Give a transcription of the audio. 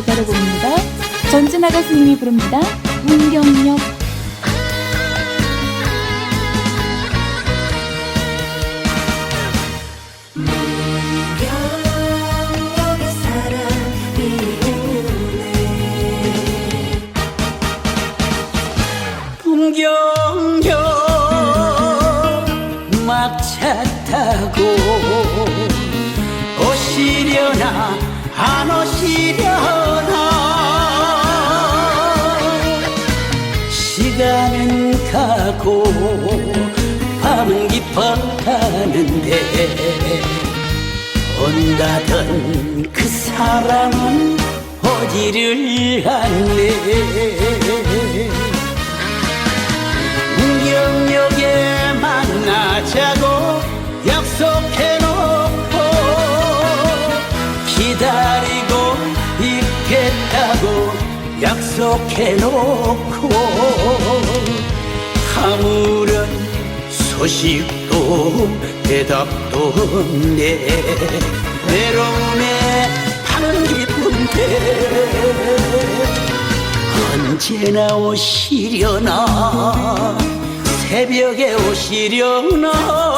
기다려봅니다. 전진아 가수님이 부릅니다. 문경역. 타고 오시려나 안 오시려나 가고 밤은 깊어 가는데 온다던 그 사람은 오지를 않네 문경역에 만나자고 약속해놓고 기다리고 있겠다고 약속해놓고 아무런 소식도 대답도 없네. 외로움에 밤 깊은데 언제나 오시려나? 새벽에 오시려나